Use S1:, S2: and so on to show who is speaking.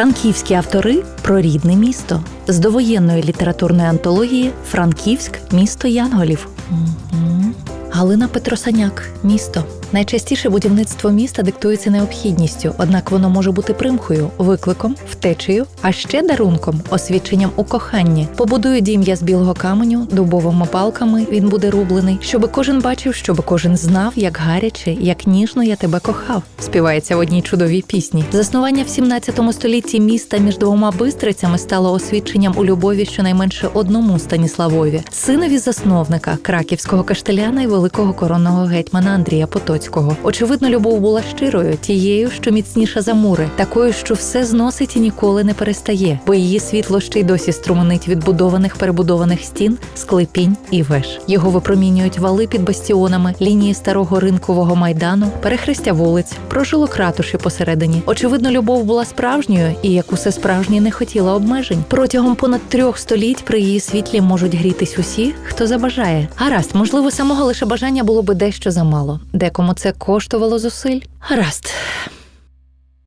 S1: Франківські автори про рідне місто з довоєнної літературної антології Франківськ місто Янголів. Галина Петросаняк місто. Найчастіше будівництво міста диктується необхідністю, однак воно може бути примхою, викликом, втечею, а ще дарунком, освідченням у коханні. Побудую дім я з білого каменю, дубовими палками він буде рублений, щоби кожен бачив, щоби кожен знав, як гаряче, як ніжно я тебе кохав. Співається в одній чудовій пісні. Заснування в 17 столітті міста між двома бистрицями стало освідченням у любові щонайменше одному Станіславові, синові засновника краківського каштеляна і великого коронного гетьмана Андрія Потоцького. Очевидно, любов була щирою, тією, що міцніша за мури, такою, що все зносить і ніколи не перестає, бо її світло ще й досі струменить від будованих перебудованих стін, склепінь і веж. Його випромінюють вали під бастіонами, лінії старого ринкового майдану, перехрестя вулиць, прожилок ратуші посередині. Очевидно, любов була справжньою і, як усе справжнє, не хотіла обмежень. Протягом понад трьох століть при її світлі можуть грітись усі, хто забажає. Гаразд, можливо, самого лише бажання було би дещо замало. Декому це коштувало зусиль. Гаразд.